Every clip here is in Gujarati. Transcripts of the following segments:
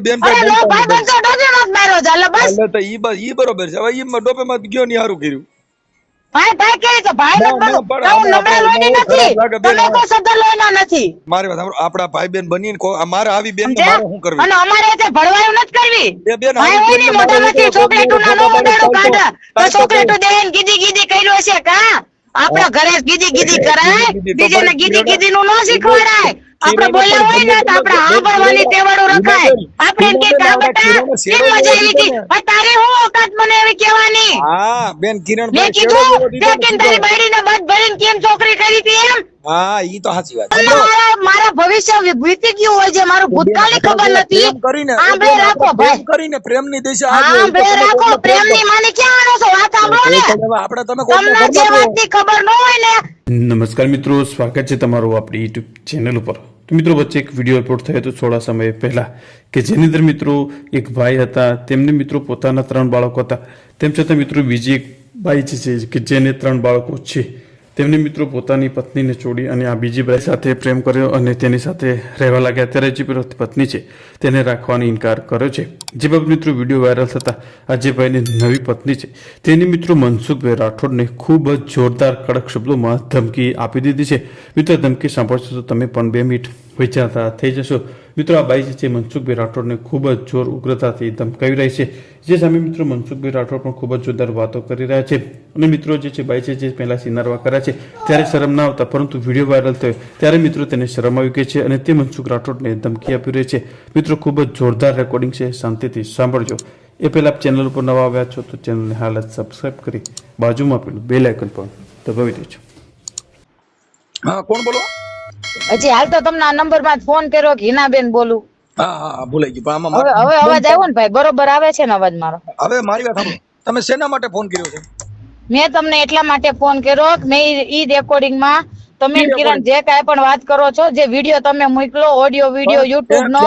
બેન નો છે. તો ઈ ઈ બરોબર છે. હવે ઈ ડોપે માં ગયો ની હારું કર્યું. ભાઈ ભાઈ કહે છે? ભાઈ નથી. ના, બનો. બેન. મારી વાત આપડા ભાઈ બેન બનીને કો- મારે આવી બેન? મારે શું કરવી? અને અમારે તે ભળવાયું નથી કરવી? એ બેન ભાઈ હોય ને મોઢામાંથી ના મોઢાનું તો ગીધી ગીધી કર્યું હશે કા? આપણા ઘરે ગીધી ગીધી કરાય બીજાને ગીધી ગીધી નું ન શીખવાડાય. આપણે બોલ્યા હોય ને તો આપણે સાંભળવાની ટેવાડું રખાય. આપણે એમ કે કા બેટા કેમ મજા આવી હતી? પણ તારે હું ઓકાત મને એવી કહેવાની? હા બેન કિરણ મેં કીધું તે કેમ તારી બાયડીને મત ભરીને કેમ છોકરી કરી હતી એમ? હા ઈ તો સાચી વાત. મારા મારા ભવિષ્ય વીતી ગયું હોય છે મારું ભૂતકાળની ખબર નથી. કરીને આંબે રાખો ભાઈ. કરીને પ્રેમની દિશા આ જોઈએ. રાખો પ્રેમની માને ક્યાં આનો છો વાત સાંભળો ને. આપણે તમે તમને જે વાતની ખબર ન હોય ને. નમસ્કાર મિત્રો સ્વાગત છે તમારું આપણી યુટ્યુબ ચેનલ ઉપર. તો મિત્રો વચ્ચે એક વીડિયો અપલોડ થયો હતો થોડા સમય પહેલા કે જેની અંદર મિત્રો એક ભાઈ હતા તેમને મિત્રો પોતાના ત્રણ બાળકો હતા. તેમ છતાં મિત્રો બીજી એક ભાઈ છે કે જેને ત્રણ બાળકો છે. તેમને મિત્રો પોતાની પત્નીને છોડી અને આ બીજી ભાઈ સાથે પ્રેમ કર્યો અને તેની સાથે રહેવા લાગ્યા. ત્યારે જે પત્ની છે તેને રાખવાનો ઇનકાર કર્યો છે. જે બાબત મિત્રો વીડિયો વાયરલ થતા આ ભાઈની નવી પત્ની છે તેની મિત્રો મનસુખભાઈ રાઠોડને ખૂબ જ જોરદાર કડક શબ્દોમાં ધમકી આપી દીધી છે. મિત્રો, ધમકી સાંભળશો તો તમે પણ બે મિનિટ વિચારતા થઈ જશો. મિત્રો, આ બાઈ છે, મનસુખભાઈ રાઠોડને ખૂબ જ જોર ઉગ્રતાથી ધમકાવી રહી છે. જે સામે મિત્રો, મનસુખભાઈ રાઠોડ પણ ખૂબ જ જોરદાર વાતો કરી રહ્યા છે. અને મિત્રો, જે છે, બાઈ છે, જે પહેલા સિનારવા કર્યા છે, ત્યારે શરમ ના આવતા, પરંતુ વીડિયો વાયરલ થયો, ત્યારે મિત્રો તેને શરમ આવી ગઈ છે અને તે મનસુખ રાઠોડને ધમકી આપી રહી છે. મિત્રો, ખૂબ જ જોરદાર રેકોર્ડિંગ છે, શાંતિથી સાંભળજો. એ પહેલા ચેનલ ઉપર નવા આવ્યા છો, તો ચેનલને હાલ જ સબસ્ક્રાઇબ કરી બાજુમાં પેલું બેલ આઇકન પણ દબાવી દેજો. હા, કોણ બોલો? હજી હાલ તો તમને આ નંબરમાં ફોન કર્યો કે હિનાબેન બોલું. હા હા ભૂલાઈ ગયું. પણ આમાં હવે અવાજ આવ્યો ને ભાઈ? બરોબર આવે છે ને અવાજ મારો? હવે મારી વાત સાંભળો. તમે શેના માટે ફોન કર્યો છે? મેં તમને એટલા માટે ફોન કર્યો કે મેં ઈ- રેકોર્ડિંગમાં તમે કિરણ જે કાંઈ પણ વાત કરો છો જે વીડિયો તમે મોકલો ઓડિયો વીડિયો યુટ્યુબ નો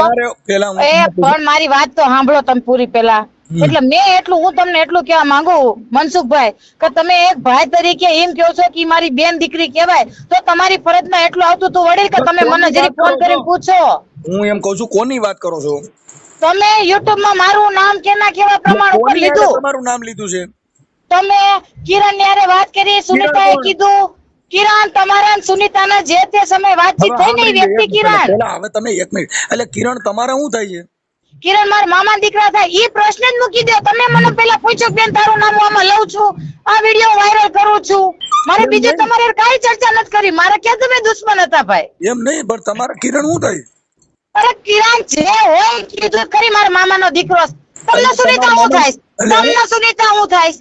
એ પણ મારી વાત તો સાંભળો તમે પૂરી પેલા એટલે મેં એટલું હું તમને એટલું કહેવા માંગુ મનસુખભાઈ કે તમે એક ભાઈ તરીકે એમ કહો છો કે મારી બેન દીકરી કહેવાય તો તમારી ફરજમાં એટલું આવતું તું વડીલ કે તમે મને જરી ફોન કરીને પૂછો? હું એમ કહું છું કોની વાત કરો છો? તમે YouTube માં મારું નામ કેના કેવા પ્રમાણ ઉપર લીધું? તમારું નામ લીધું છે? તમે કિરણ ન્યારે વાત કરી સુનિતાએ એ કીધું કિરણ તમારા સુનિતાના જે તે સમય વાતચીત થઈ ને વ્યક્તિ કિરણ. હવે તમે એક મિનિટ એટલે કિરણ તમારે શું થાય છે? કિરણ માર મામા દીકરા થાય ઈ પ્રશ્ન જ મૂકી દે. તમે મને પેલા પૂછો બેન તારું નામ હું આમાં લઉં છું? આ વીડિયો વાયરલ કરું છું. મારે બીજે તમારે કઈ ચર્ચા નથી કરી. મારે ક્યાં તમે દુશ્મન હતા ભાઈ? એમ નહીં પણ તમારે કિરણ હું થાય? અરે કિરણ જે હોય કીધું ખરી મારા મામાનો દીકરો. તમને સુનિતા હું થાય તમને સુનિતા હું થાય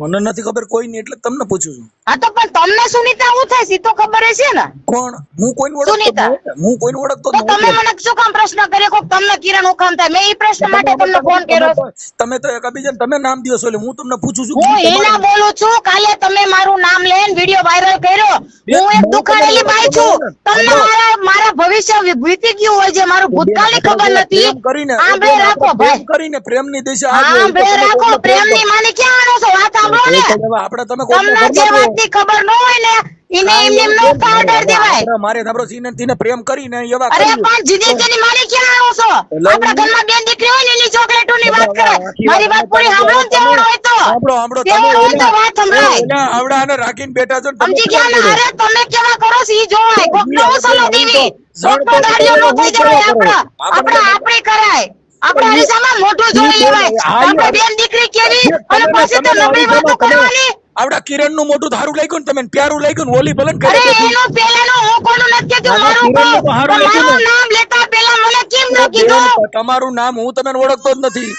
મને નથી ખબર કોઈ નહીં એટલે તમને પૂછું છું. હા તો પણ તમને સુનિતા હું થાય? ઈ તો ખબર હશે ને? કોણ? હું કોઈને ઓળખતો સુનિતા. હું કોઈને ઓળખતો તો તમે મને શું કામ પ્રશ્ન કર્યો? કોક તમને કિરણ ઓખામ થાય. મેં એ પ્રશ્ન માટે તમને ફોન કર્યો. છે. તમે તો એકબીજાને તમે નામ દિયો છો એટલે હું તમને પૂછું છું હું એના બોલું છું. કાલે તમે મારું નામ લઈને વિડિયો વાયરલ કર્યો. હું એક દુખાડેલી બાઈ છું. તમને મારા મારા ભવિષ્ય વીતી ગયું હોય છે. મારું ભૂતકાળની ખબર નથી. કરીને આંબળે રાખો ભાઈ. કરીને પ્રેમની દિશા. આંબળે રાખો. પ્રેમ પ્રેમની માની ક્યાં આનો છો? વાત સાંભળો ને. આપણે તમે કોઈને વાતની ખબર ન હોય ને એને એમ એમ નો પાવડર દેવાય. મારે તમારો સાંભળો સીનંતીને પ્રેમ કરીને એવા અરે પણ જીદી ની મારે ક્યાં આવો છો? આપણા ઘરમાં બેન દીકરી હોય ને એની ચોકલેટોની વાત કરે. મારી વાત પૂરી સાંભળો ને તેવડ હોય તો. સાંભળો સાંભળો તમે હોય તો વાત સંભળાય. આવડા ને રાખીને બેઠા છો સમજી ગયા ને અરે તમે કેવા કરો છો? ઈ જોવાય. કોક નવો સલો દેવી કોક નો નો થઈ જાય આપણા. આપણા આપણે કરાય. આપણે અરીસામાં મોટું જોઈ લેવાય. આપણે બેન દીકરી કેવી? અને પછી તો નબળી વાતો કરવાની. આવડા કિરણનું મોટું ધારું લાગ્યું ને તમે પ્યારું લાગ્યું ને ઓલી ભલે કરે એનો પેલાનો હું કોનું નથી મારું મારું નામ લેતા પેલા મને કેમ ન કીધું? તમારું નામ હું તમને ઓળખતો જ નથી.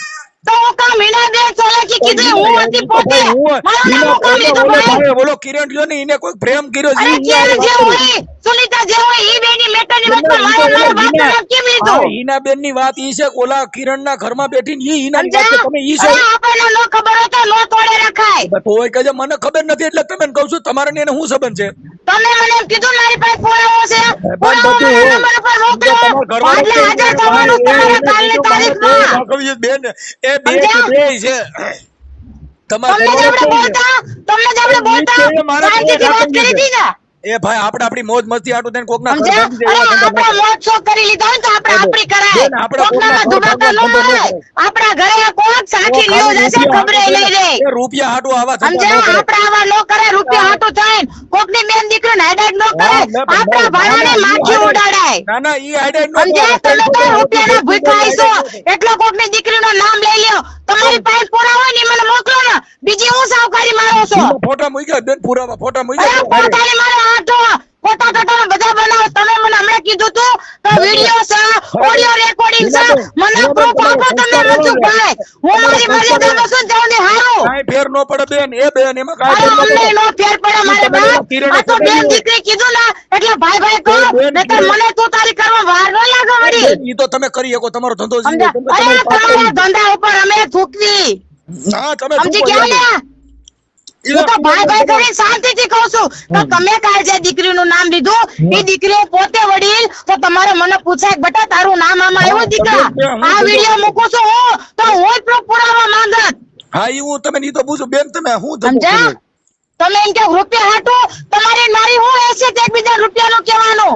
ઓલો કિરણ ને એને કોઈ પ્રેમ કર્યો બેની વાત ઈ છે ઓલા કિરણ ના ઘરમાં બેઠી ઈ હિનાની વાત તમે ઈ છો? તોય કહે મને ખબર નથી એટલે તમે કહું છું તમારે ને એને શું સંબંધ છે? તમે મને કીધું મારી પાસે ફોન છે. ફોન પણ આવ્યો બધું મારા નંબર ઉપર મોકલો એટલે હાજર થવાનું તમારે કાલની તારીખમાં. બેન. એ બે? બે છે. તમારા તમને જ આપણે બોલતા તમને જ આપણે બોલતા સાહેબ વાત કરી હતી ને એ ભાઈ આપણે આપણી મોજ મસ્તી હાટું થઈને કોકના આપણા મોજ શોખ કરી લીધા હોય ને તો આપણે આપણી કરાય. કોકનામાં ધુમાકા ન. આપણા ઘરે કોક લ્યો જશે રૂપિયા ખબરે નહીં રે એ રૂપિયા હાટુ આવા સમજે આપણા આવા નો કરે રૂપિયા હાટું થઈને કોકની બેન દીકરીને હેડેડ નો કરે આપણા ભાડાને માખી ઉડાડાય. ના ના ઈ હેડેડ ન સમજે તમે તો રૂપિયાના ભૂખા આઈશો એટલો કોકની દીકરીનું નામ લઈ લ્યો. તમારી પાસે પૂરા હોય ને મને મોકલો ને. બીજી હું સાવકારી મારો છો? ફોટા મૂક્યા બેન પુરાવા ફોટા મૂક્યા. પોતાની મારો આટો ફોટા ટોટા બધા બનાવો તમે મને હમણાં કીધું તું તો વિડિયો છે ઓડિયો રેકોર્ડિંગ છે. મને પ્રૂફ આપો તમે મનસુખભાઈ હું મારી મર્યાદામાં શું જાઉં ને હારો. કાઈ ફેર નો પડે બેન એ બેન એમાં કાઈ ફેર ન પડે. નો ફેર પડે મારે બાપ. આ તો બેન દીકરી કીધું ને એટલે ભાઈ ભાઈ કહો નહીતર મને તો તારી કરવા વાર ન લાગે વળી. ઈ તો તમે કરી શકો તમારો ધંધો છે. અરે તમારા ધંધા ઉપર અમે થૂકવી. હા તમે સમજી શું ગયા ને? હું તો ભાઈ ભાઈ કરીને શાંતિથી કહું છું. તો તમે કાલ જે દીકરીનું નામ લીધું એ દીકરીઓ પોતે વડીલ તો તમારે મને પૂછાય કે તારું નામ આમાં આવ્યું દીકરા હું આ વીડિયો મૂકું છું હું. તો હું. જ પુરાવા માંગત. હા હું તમે તો પૂછું. બેન તમે હું સમજ્યા? તમે એમ કે રૂપિયા હાટું? તમારી મારી હું હેસિયત એકબીજા રૂપિયાનું કહેવાનું?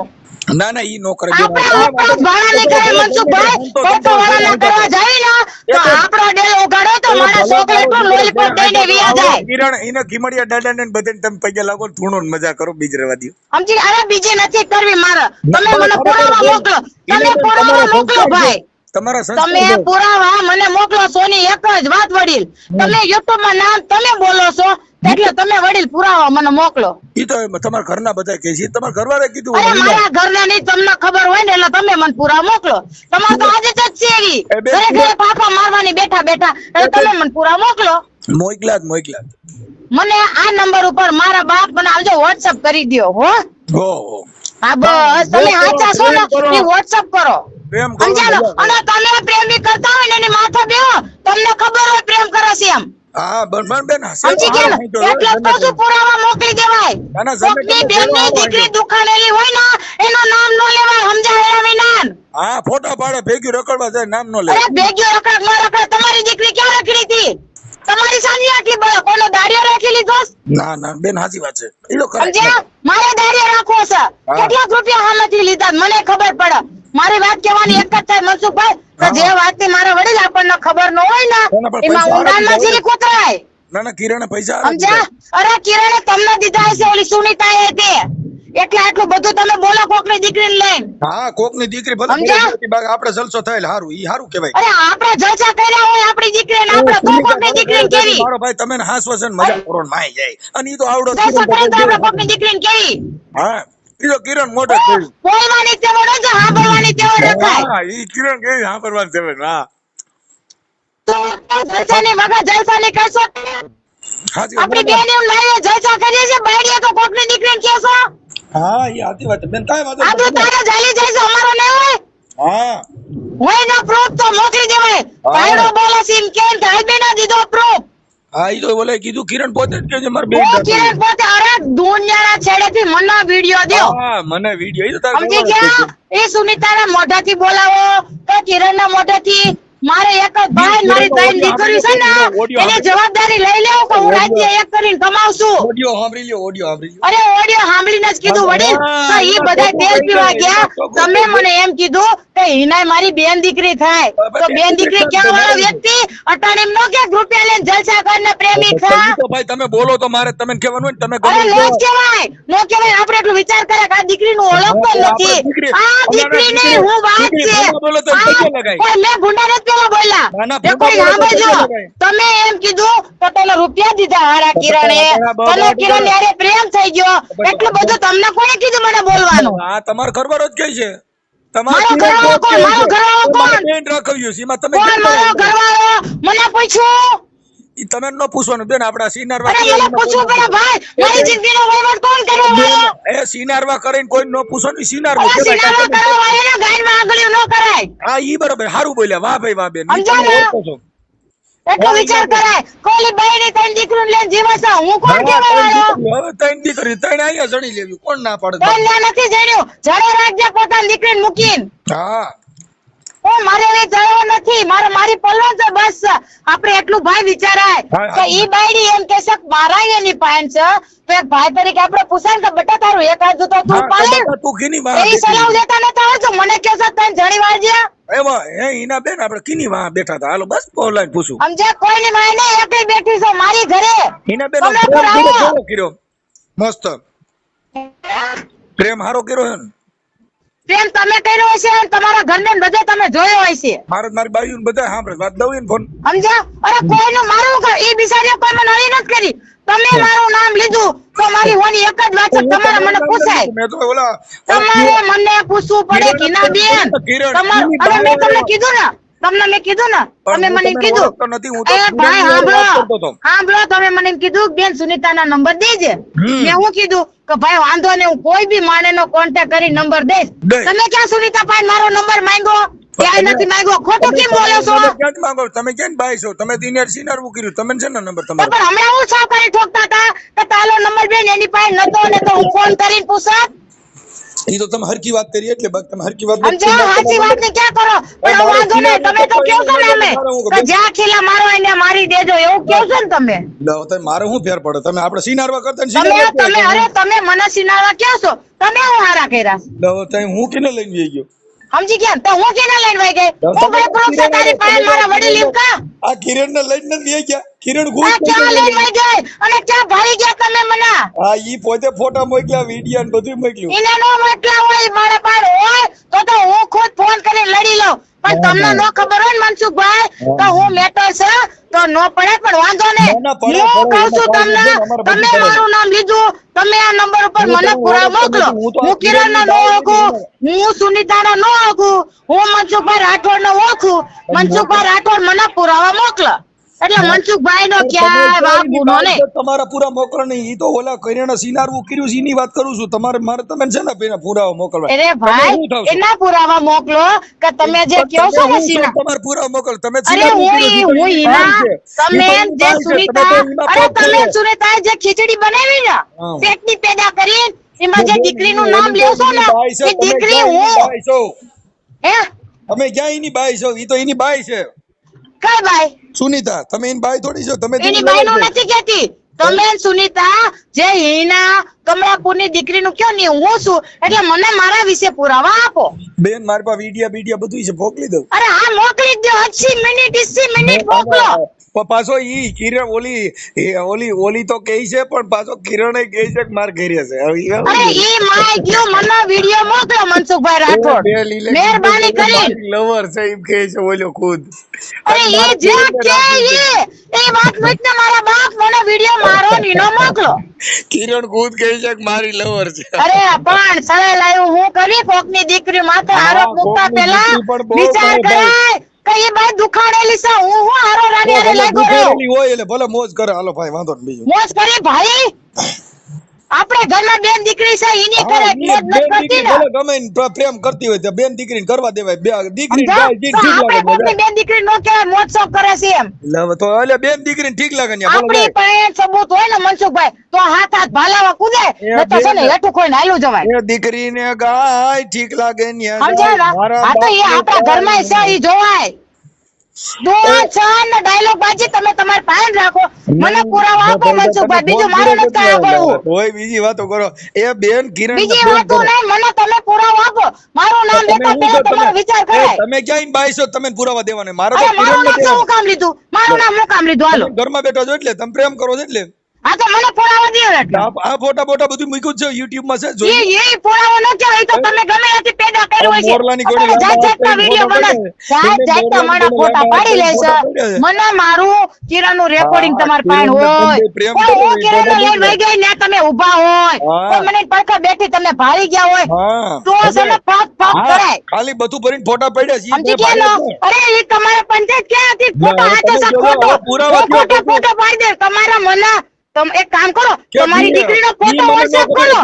ના ના ઈ નો કરે બેન. આપણે ભાડા નહીં કરે. મનસુખભાઈ ખોટો વાળા ના કરવા જાય ને તો આપણો ડેલ ઉગાડો તો મારા ચોકલેટનું પર દઈને વિયા જાય. કિરણ ઈને ઘીમડિયા દાદા ને બધાને તમે પગે લાગો ધૂણો ને મજા કરો બીજ રહેવા દ્યો. સમજી અરે બીજે નથી કરવી મારે. તમે મને પોરાવા મોકલો. તમે પોરાવા મોકલો ભાઈ. તમારા તમે પુરાવા મને મોકલો સોની એક જ વાત વડીલ. તમે youtube માં નામ તમે બોલો છો એટલે તમે વડીલ પુરાવા મને મોકલો. ઈ તો તમારા ઘરના બધા કહે છે. તમારા ઘરવાળે કીધું અરે મારા ઘરના ની તમને ખબર હોય ને એટલે તમે મને પુરાવા મોકલો. તમાર તો આજે જ છે એવી. ઘરે ઘરે પાપા મારવાની બેઠા બેઠા એટલે તમે મને પુરા મોકલો. મોકલા જ મોકલા મને આ નંબર ઉપર મારા બાપ મને આવજો વોટ્સઅપ કરી દ્યો હો. હો હા. બસ. તમે સાચા છો ને વોટ્સઅપ કરો. પ્રેમ કરો ચાલો અને તમે પ્રેમી કરતા હોય ને એને માથે બેહો તમને ખબર હોય પ્રેમ કરે છે એમ. હા બન બન સમજી ગયા એટલે તો શું પુરાવા મોકલી દેવાય. સામે કોકની બેનની દીકરી હોય. હોય ને એનો નામ નો લેવાય સમજાય વિનાન હા ફોટો પાડે ભેગી રખડવા જાય નામ નો લે. અરે ભેગ્યો રખડ ન રખડ તમારી દીકરી ક્યાં રખડી હતી? તમારી સાની આટલી બળ કોનો દાડિયો રાખી લીધો? ના ના બેન હાજી વાત છે. તો ખરા. સમજ્યા? મારે દાડિયો રાખવો છે. કેટલા રૂપિયા હામેથી લીધા મને ખબર પડે. મારી વાત કહેવાની એક જ થાય મનસુખભાઈ તો જે વાત વાતની મારા વડીલ આપણને ખબર ન હોય ને એમાં પૈસા ઊંડાણ આરામ નજીક ઉતરાય ના ના કિરણે પૈસા સમજ્યા? અરે કિરણે તમને દીધા હશે ઓલી સુનિતા એ તે. એટલે આટલું બધું તમે બોલો કોકની દીકરી લઈને. હા કોકની દીકરી ભલે આપણે જલસો થયેલ હારું ઈ હારું કહેવાય. અરે આપણે જલસા કર્યા હોય આપણી દીકરીને આપણે તો કોકની દીકરીને કેવી? મારો ભાઈ તમે હાસવો છે ને મજા કરો ને માય જાય. અને ઈ તો આવડો જલસા કરે તો આપણે કોકની દીકરીને કેવી? હા. ઈ તો કિરણ મોટો જ થયું. બોલવાની તેવડ હોય સાંભળવાની તેવડ રખાય. ઈ કિરણ કેવી હા પરવાર હા. તો જલસાની મગજ જલસાની કરશો આપણી બેન એમ લાવીએ જલસા કરીએ છે તો કોકની હા ઈ વાત બેન જાલી અમારો હોય? હા. હોય ના પ્રૂફ તો મોકલી દેવાય. ભાઈડો બોલે છે એમ કે ભાઈ દીધો પ્રૂફ. હા ઈ તો બોલે કીધું કિરણ પોતે જ કે છે મારે બે. કિરણ પોતે અરે દુનિયાના છેડેથી મને વિડિયો દ્યો. હા મને વીડિયો ઈ તો તારે સમજી ગયા? એ સુનીતાના મોઢાથી બોલાવો તો કિરણના મોઢાથી મારે એક ભાઈ મારી ત્રણ દીકરી છે ને એની જવાબદારી લઈ લેવું કે હું રાજ્ય એક કરીને કમાઉં છું ઓડિયો સાંભળી લ્યો ઓડિયો સાંભળી અરે ઓડિયો સાંભળીને જ કીધું વડીલ. તો એ બધા તેલ પીવા ગયા. તમે મને એમ કીધું કે હિનાય મારી બેન દીકરી થાય. તો બેન દીકરી ક્યાં વાળો વ્યક્તિ? અટાણીમ નો કે રૂપિયા લઈને જલસા કરીને પ્રેમી થા? તો ભાઈ તમે બોલો તો મારે તમે કહેવાનું હોય ને તમે ગમે નો કહેવાય નો કહેવાય આપણે એટલું વિચાર કરે કે આ દીકરીનું ઓળખ પણ નથી. આ દીકરીને હું વાત છે. કોઈ મેં ભૂંડા નથી પેલા બોલ્યા? ના, ના, કોઈ ભૂંડા બોલો તો સાંભળજો. તમે એમ કીધું તો તને રૂપિયા દીધા હારા કિરણે. તને કિરણ યારે પ્રેમ થઈ ગયો. એટલું બધું તમને કોણે કીધું મને બોલવાનું? તમારો ઘરવાળો જ છે. મારો ઘરવાળો કોણ? મારો ઘરવાળો કોણ? બેન છે. એમાં તમે કોણ મારો ઘરવાળો? મને પૂછ્યું તમે ન પૂછવાનું. બેન આપડા સિનારવા પૂછવું પડે ભાઈ. મારી જિંદગીનો વહીવટ કોણ કરવા વાળો? એ સિનારવા કરીને કોઈ ન સિનારવા ગાયમાં આંગળીઓ ન કરાય. હા ઈ બરોબર. હારું બોલ્યા. વાહ ભાઈ વાહ બેન. ને? એટલો વિચાર કરાય. કોલી બાઈની ત્રણ દીકરીને લઈને જીવે હું કોણ કહેવા વાળો? હવે ત્રણ દીકરી ત્રણ અહીંયા જણી લેવી. કોણ ના પાડે? ત્રણ નથી જણ્યું જડો રાખજે પોતાની દીકરીને મૂકીને. હા મારે નથી. મારે મારી પલ્લો છે બસ. આપણે એટલું ભાઈ વિચારાય. કે ઈ બાયડી એમ કે છે મારા એની પાન છે. તો એક ભાઈ તરીકે આપણે પૂછાય કે બેટા તારું એક હાથ તો તું પાડે. તું કીની વાહ એ બેઠી? સલાહ દેતા નતા આવડતું મને કે છે તને જણી વાળજ્યા એમાં એ ઈના બેન આપણે કીની વાહ બેઠા હતા? હાલો બસ ઓનલાઈન પૂછું. સમજે? કોઈની માય ને એકલી બેઠી છો મારી ઘરે. ઈના બેન કર્યો મસ્ત. પ્રેમ હારો કર્યો હે ને? પ્રેમ તમે કર્યો હશે અને તમારા ઘરને ને બધે તમે જોયો હશે. મારે મારી બાયું બધા સાંભળે વાત દઉં ફોન. સમજ્યા? અરે કોઈનું મારું એ બિચારીએ કોઈ મને હળી નથી કરી. તમે મારું નામ લીધું તો મારી હોની એક જ વાત છે તમારે મને પૂછાય. મેં તો ઓલા તમારે મને પૂછવું પડે કે ના બેન? તમારે અરે મેં તમને કીધું ને તમને મેં કીધું ને તમે મને કીધું. ભાઈ સાંભળો. સાંભળો તમે મને કીધું બેન સુનિતા ના નંબર દેજે. મેં હું કીધું કે ભાઈ વાંધો ને હું કોઈ બી માણેનો કોન્ટેક્ટ કરી નંબર દઈશ. તમે ક્યાં સુનિતા પાસે મારો નંબર માંગ્યો? ક્યાંય નથી માંગ્યો? ખોટું કેમ બોલો છો? ક્યાં માંગો? તમે બાય છો? તમે દિનેર સિનારવું કર્યું તમે છે ને નંબર તમારો પણ હમણાં હું સાવકારી ઠોકતા હતા કે તાલો નંબર બેન એની પાસે નતો ને તો હું ફોન કરીને પૂછત. એ તો તમે હરકી વાત કરી એટલે તમે હરકી વાત સમજો વાત ને ક્યાં કરો? પણ વાંધો નહીં તમે તો કહો છો ને અમે કે જ્યાં ખીલા મારો એને મારી દેજો એવું કહો છો ને તમે? લો, તમે મારે શું ફેર પડે? તમે આપણે સિનારવા કરતા ને તમે સિનારવા તમે અરે તમે મને સિનારવા કહો છો? તમે હું હારા કર્યા? લો, તમે હું કેને લઈને જઈ ગયો? સમજી ગયા તો હું કેને લઈને વઈ ગઈ? હું ભાઈ પ્રૂફ તારી પાસે મારા વડીલ એમ આ કિરણ ને લઈને નથી ગયા? કિરણ ગઈ અને ચા ભારી ગયા તમે મને. હા ઈ પોતે ફોટા મોકલ્યા વિડિયો ને બધું મોકલ્યું. એને નો મોકલા હોય મારા પાસે હોય તો તો હું ખુદ ફોન કરી લડી લઉં. પણ તમને નો. ખબર હોય ને મનસુખભાઈ તો હું મેટર છે તો નો પડે પણ વાંધો ના, હું કહું છું તમને તમે. મારું નામ લીધું તમે આ નંબર ઉપર મને તો મોકલો. હું કિરણ નો ઓળખું હું સુનિતા નો ઓળખું હું મનસુખભાઈ રાઠોડ નો ઓળખું મનસુખભાઈ રાઠોડ મને પુરાવા મોકલો. એટલે મનસુખભાઈ નો ક્યાં વાંક ગુનો તમારા પૂરા મોકળ નહીં ઈ તો ઓલા કરિયાણા સિનારવું કર્યું છે એની વાત કરું છું. તમારે મારે તમે છે ને પેલા પુરાવા મોકલવા. અરે ભાઈ? એના પુરાવા મોકલો કે તમે જે કહો છો ને શું તમારે પુરાવા મોકલ. તમે અરે હું હું ઈના તમે જે સુનિતા અરે તમે. સુનિતા જે ખીચડી બનાવી ને પેટની પેદા કરી એમાં જે દીકરીનું નામ લેશો ને એ દીકરી હું. હે? તમે ક્યાં એની બાઈ છો? ઈ તો એની બાઈ છે. કઈ બાઈ સુનિતા તમે એની બાઈ થોડી છો તમે એની બાઈ નું નથી કેતી તમે સુનિતા જે હિના કમળાપુરની દીકરીનું કયો ને હું છું. એટલે મને મારા વિશે પુરાવા આપો. બેન મારી પાસે વિડિયા વિડિયા બધું છે મોકલી દઉં. અરે હા મોકલી દો અઢી મિનિટ ઇસી મિનિટ મોકલો. પણ પાછો ઈ કિરણ ઓલી ઓલી ઓલી તો કહે છે પણ પાછો કિરણ કહે છે કે માર ઘરે છે. અરે ઈ માય ગયો મને વિડિયો મોકલો મનસુખભાઈ રાઠોડ. મહેરબાની કરી. લવર છે એમ કહે છે ઓલો ખુદ. અરે એ જે કે ઈ એ વાત મૂકને મારા બાપ મને વિડિયો મારો નીનો મોકલો. કિરણ ખુદ કહે છે કે મારી લવર છે. અરે પણ સળે લાયો હું કરી કોકની દીકરી માથે આરોપ મૂકતા પહેલા વિચાર કરાય. કે એ બાઈ દુખાડેલી છે. હું હું હારો રાની હારે ભલે લાગ્યો હોય એટલે ભલે મોજ કરે. હાલો ભાઈ વાંધો નહીં બીજું. મોજ કરી ભાઈ? આપણે ઘરમાં બેન દીકરી છે એની કરે મોજ ઈ કરતી ને. ગમે પ્રેમ કરતી હોય તો બેન દીકરીને કરવા દેવાય. બે દીકરી આપણે બેન દીકરી નો કે મોજ કરે છે એમ. તો એટલે બેન દીકરીને ઠીક લાગે ને આપણી પાસે સબૂત હોય ને મનસુખભાઈ તો હાથ હાથ ભાલાવા કૂદે ને તો છે ને હેઠું કોઈ હાલ્યું જવાય. એ દીકરીને ગાય ઠીક લાગે ને સમજાય આ તો એ આપડા આપણા ઘરમાં છે એ જોવાય. દોન ડાયલોગ બાજી તમે તમારે પાસે રાખો. મને પુરાવા આપો મનસુખભાઈ. બીજું મારે નથી કાંઈ પડવું બીજી વાતો કરો. એ બેન કિરણ બીજી વાતો નહીં મને તમે પુરાવો આપો. મારું નામ લેતા પહેલા તમારો વિચાર કરાય. તમે ક્યાં બાઈ છો તમે પુરાવા દેવાના. મારે તો નામ કામ લીધું? મારું નામ હું કામ લીધું? હાલો. ઘરમાં બેઠો છો એટલે? તમે પ્રેમ કરો છો એટલે? હા તો મને પુરાવા દે આ આ ફોટા બધું મૂક્યું છે યુટ્યુબમાં છે જોઈ એ પુરાવો ન કહેવાય તો તમે ગમે ત્યાંથી પેદા કર્યો છે. મોરલાની ઘોડી જાત જાતના લાંબા બને જાત જાતના મારા ફોટા પાડી લે છે. લાંબા ફોટા પડે. મને મારું કિરણનું રેકોર્ડિંગ તમારી હોય બંને પ્રેમ કોઈ કરો, હું એ કિરણને બધા લઈને બંને. વઈ ગઈ ને તમે ઊભા હોય. કોઈ મને પડખા બેઠી તમે ભાળી ગયા હોય તો છે ને પગ હા, કરાય ખાલી બધું ભરીને ફોટા પડ્યા છે ને? અરે એ તમારે પંચાયત ક્યાં હતી? ફોટો ના, ફોટો. પુરાવા પાડી દે. તમારા મને તમે એક કામ કરો તમારી દીકરીનો ફોટો WhatsApp કરો.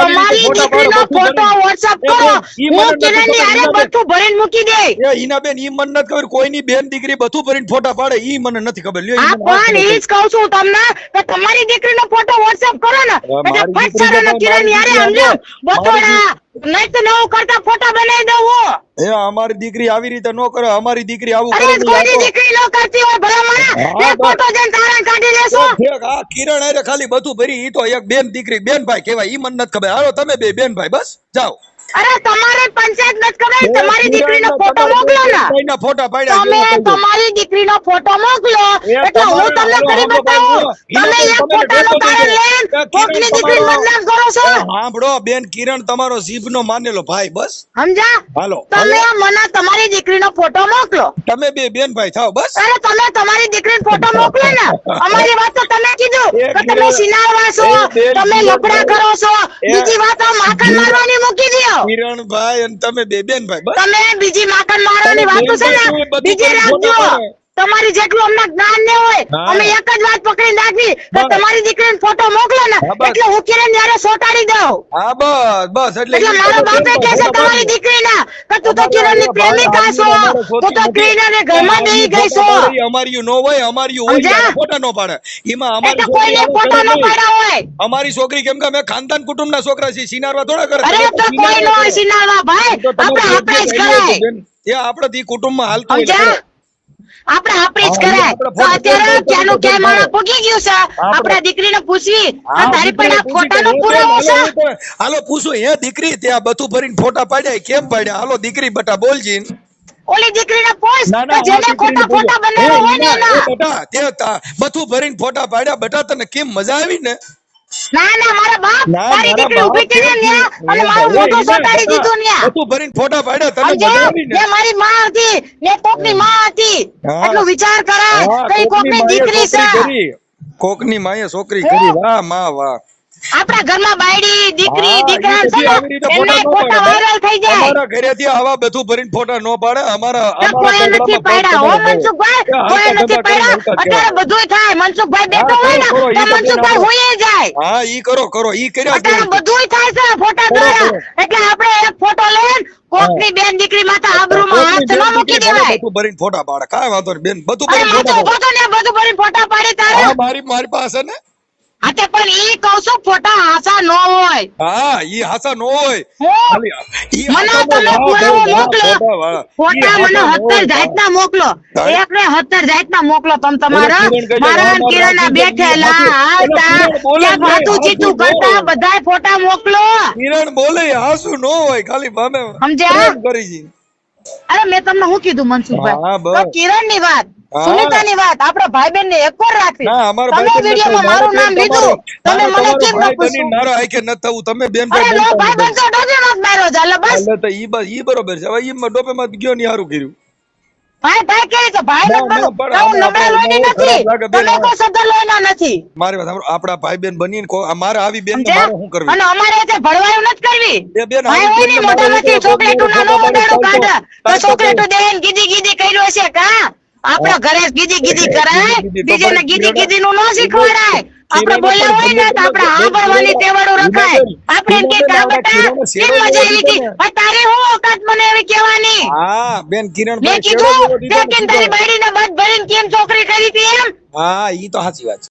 તમારી દીકરીનો ફોટો WhatsApp કરો. હું કિરણની બેન. બધું ભરીને મૂકી દે. એ ઈના બેન ઈ મને નથી ખબર કોઈની બેન દીકરી બધું ભરીને ફોટા પાડે ઈ મને નથી ખબર. લ્યો, આ પણ ઈ જ કહું છું તમને કે તમારી દીકરીનો ફોટો WhatsApp કરો ને. એટલે ફટ દીકરી સારો તો કિરણ યારે સમજો. બટોડા નહીં તો નવું કરતા ફોટા બનાવી દઉં હું. એ અમારી દીકરી આવી રીતે નો કરે અમારી દીકરી આવું અરે કરે દીકરી નો કરતી હોય ભલા માણા એ ફોટો જઈને તારણ કાઢી લેશો. આ કિરણ અરે ખાલી બધું ભરી ઈ તો એક બેન દીકરી બેન ભાઈ કહેવાય ઈ મને નથી ખબર. હાલો તમે બે બેન ભાઈ બસ જાઓ. અરે તમારે પંચાયત નથી ખબર તમારી દીકરીનો ફોટો મોકલો ને. ફોટા પાડ્યા તમે. તમારી દીકરીનો ફોટો મોકલો. એટલે હું તમને કરી બતાવું તમે એક ફોટાનો કારણ કિરણ કોકની દીકરી બદનામ કરો છો? સાંભળો બેન કિરણ તમારો જીભનો માનેલો ભાઈ બસ. સમજા હાલો તમે મને તમારી દીકરીનો ફોટો મોકલો. તમે બે બેન ભાઈ થાવ બસ. અરે તમે તમારી દીકરીનો ફોટો મોકલો ને. અમારી વાત તો તમે કીધું કે તમે સિનારવા છો તમે લફડા કરો છો. બીજી વાત આ માખણ મારવાની મૂકી દ્યો. કિરણ ભાઈ અને તમે બે બેન ભાઈ તમે બીજી માખણ મારવાની વાત છે ને બીજી રાખજો. તમારી જેટલું અમને જ્ઞાન ને હોય અમે એક જ વાત પકડી નાખી કે બસ. તમારી દીકરીનો ફોટો મોકલો ને એટલે હું કિરણ યારે સોટાડી દઉં. હા બસ બસ એટલે એટલે મારા બાપે કહે છે તમારી દીકરીના કે તું તો કિરણની પ્રેમિકા છો. તું તો કિરણ ને. ઘરમાં બેહી ગઈ છો. અમારી નો હોય અમારી હોય? ફોટા નો પાડે. એમાં અમારી કોઈને ફોટો નો ન હોય. અમારી છોકરી કેમ કે અમે ખાનદાન કુટુંબના છોકરા છીએ સિનારવા થોડા કરે અરે તો કોઈ નો સિનારવા ભાઈ. આપણે આપણે જ કરાય. એ આપણે થી કુટુંબમાં હાલતું હોય સમજ્યા? એટલે આપણે આપણે જ કરાય તો અત્યારે ક્યાંનું ક્યાં માણસ ફોટો ગયું છે? આપણા દીકરીને પૂછવી તારી પણ આ ફોટાનો પુરાવો છે? હાલો, પૂછું હે દીકરી ત્યાં બધું ભરીને ફોટા પાડ્યા કેમ પાડ્યા? હાલો દીકરી બટા બોલજી. ઓલી દીકરીને પૂછ ના જેને ખોટા ફોટા બનાવ્યા હોય ને તે તા- બધું ભરીને ફોટા પાડ્યા. બટા તને કેમ મજા આવી ને? ના ના મારા બાપ દીકરી ઊભી કરીને કેમ અને મારું મોઢું સોટાડી દીધું ન્યા બધું ભરીને ફોટા પાડ્યા તને મજા ને મારી માં હતી ને કોકની માં હતી. હા. વિચાર કરાય હા, કઈ કોકની દીકરી છે. છોકરી કરી. કોકની માએ છોકરી? કરી. વાહમાં વાહ. આપણા ઘરમાં બાયડી દીકરી દીકરા ઈ છે બધી આવી રીતે ને એમના ફોટા. વાયરલ થઈ જાય. અમારા ઘરેથી આવા બધું ભરીને ફોટા ન પાડે. અમારા અમારા નથી પાડ્યા. હો મનસુખભાઈ કોઈ નથી પાડ્યા. અત્યારે બધુંય થાય. મનસુખભાઈ બેઠો હોય ને તો મનસુખભાઈ બેન જાય. હા ઈ કરો કરો. ઈ કર્યા અત્યારે બધું થાય છે ફોટા દ્વારા. એટલે આપણે એક ફોટો લઈને કોકની બેન દીકરી માતા આબરૂમાં હાથ ન મૂકી દેવાય. બધું ભરીને ફોટા પાડે. કાય વાંધો બેન બધું ભરીને ફોટા ઊભો બધું ભરીને ફોટા પાડી પાડે. તારે મારી મારી પાસે ને હા પણ ઈ કહું છું ફોટા હાસા ન હોય. હા ઈ હાસા નો હોય. હું? ખાલી ઈ મને તમે પુરાવો મોકલો ફોટા વાળા. ફોટા ઈ મને હાસા નો હત્તર હોય જાતના મોકલો. એક ને હત્તર જાતના મોકલો તમે તમારા. કિરણ મારા બેઠેલા બોલે ક્યાંક વાતું ચીતું કરતા બધાય ફોટા મોકલો. કિરણ બોલે હાસુ નો હોય ખાલી સમજ્યા? અરે મેં તમને શું કીધું મનસુખભાઈ? કિરણની વાત. હા. સુનિતા ની વાત આપણા ભાઈ બેન ને એક રાખવી. ના અમારો તમે વીડિયો માં મારું નામ લીધું. તમે મને કેમ ન પૂછ્યું? મારો આંખે ન થવું. તમે બેન અરે ભાઈ નો ભાઈ નથી. તો ડોબી માં મારો જાલે બસ. એટલે તો ઈ બસ ઈ બરોબર છે. હવે ઈ માં ડોપે માં ગયો ની હારું કર્યું. ભાઈ ભાઈ કેવી છે? ભાઈ ના, ના, તો હું નબળા લોહીની નથી. બેન. તમે કોઈ શબ્દ લોહીના નથી. મારી વાત આપણા ભાઈ બેન બની ને મારે આવી બેન ને મારે શું કરવું? અને અમારે તે ભળવાયું નથી કરવી. એ બેન ભાઈ હોય ને મોઢામાંથી ચોકલેટું ના ફોટો મોઢાનું પાડો, તો ચોકલેટ ચોકલેટું દેન ગીધી ગીધી કર્યું હશે. કા? આપણા ઘરે ગીધી ગીધી કરાય બીજાને ગીધી ગીધી નું ન શીખવાડાય. આપણે બોલ્યા હોય ને તો આપણે સાંભળવાની તેવડો રખાય. આપણે કે આ કિરણે બેટા કિરણે કેમ મજા આવી હતી તારે હું ઓકાત મને એવી કહેવાની? હા બેન કિરણ મેં કીધું કે કેમ તારી બાયડીને મત ભરીને કેમ છોકરી કરી હતી એમ? હા ઈ તો સાચી વાત